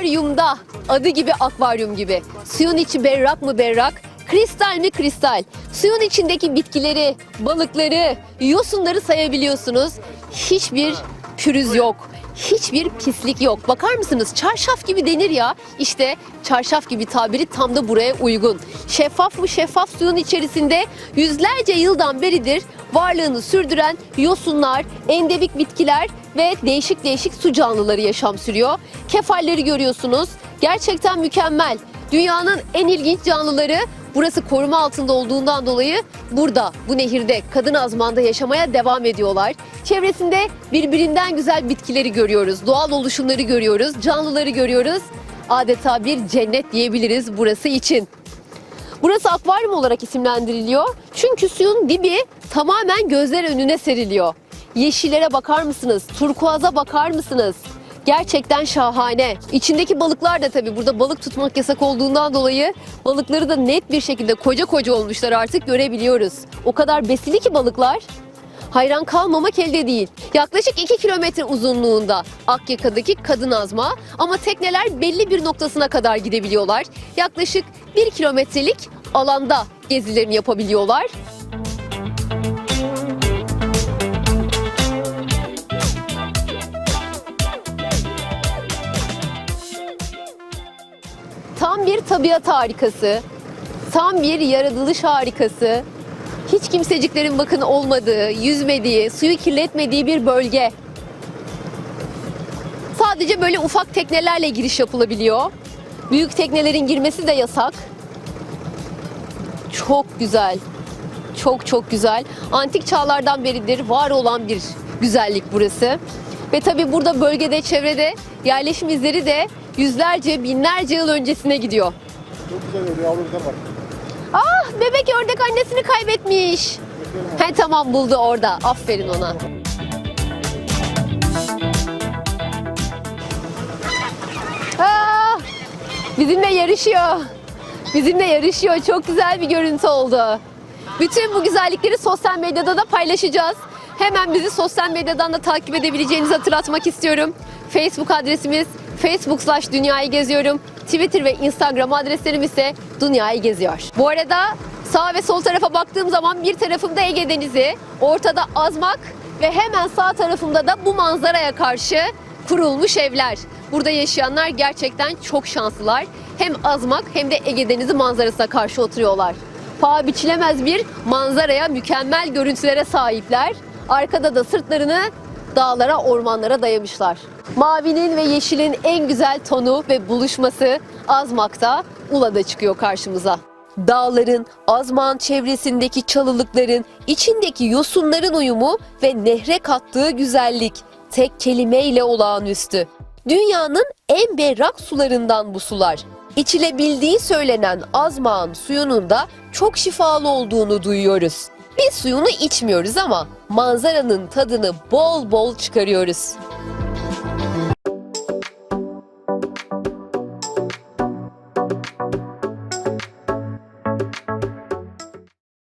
Akvaryumda. Adı gibi akvaryum gibi. Suyun içi berrak mı berrak? Kristal mi kristal? Suyun içindeki bitkileri, balıkları, yosunları sayabiliyorsunuz. Hiçbir pürüz yok. Hiçbir pislik yok. Bakar mısınız? Çarşaf gibi denir ya. İşte çarşaf gibi tabiri tam da buraya uygun. Şeffaf mı şeffaf suyun içerisinde yüzlerce yıldan beridir varlığını sürdüren yosunlar, endemik bitkiler ve değişik değişik su canlıları yaşam sürüyor. Kefalleri görüyorsunuz. Gerçekten mükemmel. Dünyanın en ilginç canlıları burası koruma altında olduğundan dolayı burada bu nehirde kadın azmanda yaşamaya devam ediyorlar. Çevresinde birbirinden güzel bitkileri görüyoruz, doğal oluşumları görüyoruz, canlıları görüyoruz. Adeta bir cennet diyebiliriz burası için. Burası akvaryum olarak isimlendiriliyor. Çünkü suyun dibi tamamen gözler önüne seriliyor. Yeşillere bakar mısınız? Turkuaza bakar mısınız? Gerçekten şahane. İçindeki balıklar da tabii burada balık tutmak yasak olduğundan dolayı balıkları da net bir şekilde koca koca olmuşlar artık görebiliyoruz. O kadar besili ki balıklar. Hayran kalmamak elde değil. Yaklaşık 2 kilometre uzunluğunda Akyaka'daki kadın azma ama tekneler belli bir noktasına kadar gidebiliyorlar. Yaklaşık 1 kilometrelik alanda gezilerini yapabiliyorlar. Tam bir tabiat harikası, tam bir yaratılış harikası. Hiç kimseciklerin bakın olmadığı, yüzmediği, suyu kirletmediği bir bölge. Sadece böyle ufak teknelerle giriş yapılabiliyor. Büyük teknelerin girmesi de yasak. Çok güzel. Çok çok güzel. Antik çağlardan beridir var olan bir güzellik burası. Ve tabii burada bölgede, çevrede yerleşim izleri de yüzlerce, binlerce yıl öncesine gidiyor. Çok güzel öyle yavrular var. Ah bebek ördek annesini kaybetmiş. He tamam buldu orada. Aferin ona. Ah, bizimle yarışıyor. Bizimle yarışıyor. Çok güzel bir görüntü oldu. Bütün bu güzellikleri sosyal medyada da paylaşacağız. Hemen bizi sosyal medyadan da takip edebileceğinizi hatırlatmak istiyorum. Facebook adresimiz Facebook slash dünyayı geziyorum. Twitter ve Instagram adreslerim ise dünyayı geziyor. Bu arada sağ ve sol tarafa baktığım zaman bir tarafımda Ege Denizi, ortada Azmak ve hemen sağ tarafımda da bu manzaraya karşı kurulmuş evler. Burada yaşayanlar gerçekten çok şanslılar. Hem Azmak hem de Ege Denizi manzarasına karşı oturuyorlar. Paha biçilemez bir manzaraya, mükemmel görüntülere sahipler. Arkada da sırtlarını dağlara, ormanlara dayamışlar. Mavinin ve yeşilin en güzel tonu ve buluşması Azmak'ta, Ula'da çıkıyor karşımıza. Dağların, Azmağın çevresindeki çalılıkların, içindeki yosunların uyumu ve nehre kattığı güzellik tek kelimeyle olağanüstü. Dünyanın en berrak sularından bu sular. İçilebildiği söylenen Azmağın suyunun da çok şifalı olduğunu duyuyoruz. Biz suyunu içmiyoruz ama manzaranın tadını bol bol çıkarıyoruz.